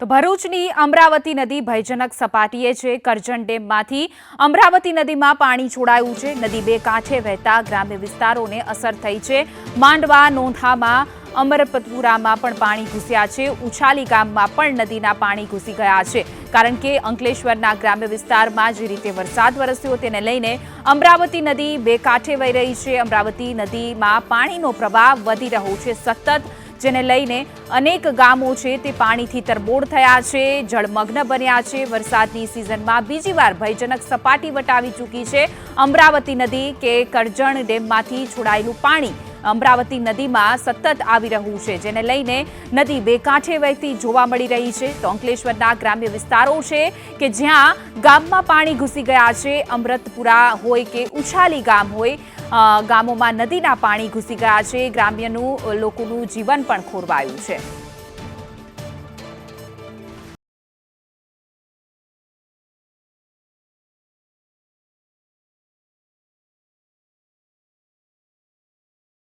તો ભરૂચની અમરાવતી નદી ભયજનક સપાટીએ છે. કરજણ ડેમમાંથી અમરાવતી નદીમાં પાણી છોડાયું છે. નદી બે કાંઠે વહેતા ગ્રામ્ય વિસ્તારોને અસર થઈ છે. માંડવા, નોંધામાં, અમરપતપુરામાં પણ પાણી ઘૂસ્યા છે. ઉછાલી ગામમાં પણ નદીના પાણી ઘૂસી ગયા છે. કારણ કે અંકલેશ્વરના ગ્રામ્ય વિસ્તારમાં જે રીતે વરસાદ વરસ્યો તેને લઈને અમરાવતી નદી બે કાંઠે વહી રહી છે. અમરાવતી નદીમાં પાણીનો પ્રવાહ વધી રહ્યો છે. સતત જેને લઈને અનેક ગામો છે તે પાણીથી તરબોળ થયા છે, જળમગ્ન બન્યા છે. વરસાદની સિઝનમાં બીજી વાર ભયજનક સપાટી વટાવી ચૂકી છે. અમરાવતી નદી કે કરજણ ડેમમાંથી છોડાયેલું પાણી અમરાવતી નદીમાં સતત આવી રહ્યું છે, જેને લઈને નદી બે કાંઠે વહેતી જોવા મળી રહી છે. તો અંકલેશ્વરના ગ્રામ્ય વિસ્તારો છે કે જ્યાં ગામમાં પાણી ઘૂસી ગયા છે. અમૃતપુરા હોય કે ઉછાલી ગામ હોય ગામોમાં નદીના પાણી ઘૂસી ગયા છે. ગ્રામ્યનું લોકોનું જીવન પણ ખોરવાયું છે.